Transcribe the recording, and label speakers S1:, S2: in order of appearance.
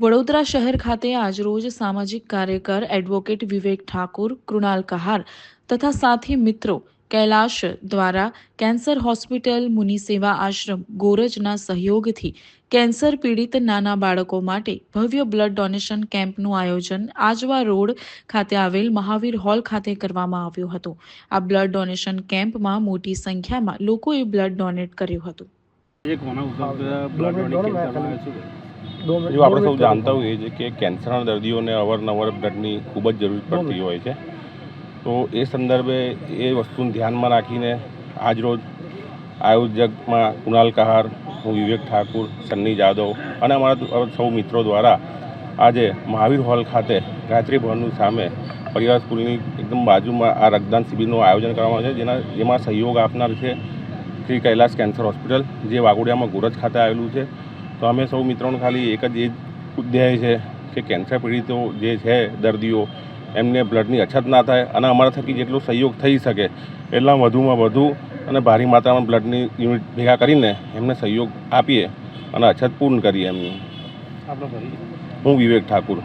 S1: વડોદરા શહેર ખાતે આજરોજ સામાજિક કાર્યકર એડવોકેટ વિવેક ઠાકુર, કૃણાલ કહાર તથા સાથી મિત્રો કૈલાશ દ્વારા કેન્સર હોસ્પિટલ મુનિસેવા આશ્રમ ગોરજના સહયોગથી કેન્સર પીડિત નાના બાળકો માટે ભવ્ય બ્લડ ડોનેશન કેમ્પનું આયોજન આજવા રોડ ખાતે આવેલ મહાવીર હોલ ખાતે કરવામાં આવ્યું હતું. આ બ્લડ ડોનેશન કેમ્પમાં મોટી સંખ્યામાં લોકોએ બ્લડ ડોનેટ કર્યું હતું.
S2: દો મિનિટ
S3: જો આપણે સૌ જાણતા હોઈએ છીએ કે કેન્સરના દર્દીઓને અવારનવાર બ્લડની ખૂબ જ જરૂર પડતી હોય છે. તો એ સંદર્ભે એ વસ્તુને ધ્યાનમાં રાખીને આજરોજ આયોજકમાં કુણાલ કહાર હું વિવેક ઠાકુર સન્ની જાદવ અને અમારા સૌ મિત્રો દ્વારા આજે મહાવીર હોલ ખાતે ગાયત્રી ભવનની સામે પરિવાર સ્કૂલની એકદમ બાજુમાં આ રક્તદાન શિબિરનું આયોજન કરવામાં આવે છે. જેના જેમાં સહયોગ આપનાર છે શ્રી કૈલાસ કેન્સર હોસ્પિટલ જે વાઘોડિયામાં ગુરજ ખાતે આવેલું છે. તો અમે સૌ મિત્રોનું ખાલી એક જ એ ઉદ્યાય ધ્યેય છે કે કેન્સર પીડિતો જે છે દર્દીઓ એમને બ્લડની અછત ના થાય અને અમારા થકી જેટલો સહયોગ થઈ શકે એટલા વધુમાં વધુ અને ભારી માત્રામાં બ્લડની યુનિટ ભેગા કરીને એમને સહયોગ આપીએ અને અછત પૂર્ણ કરીએ એમની. હું વિવેક ઠાકુર.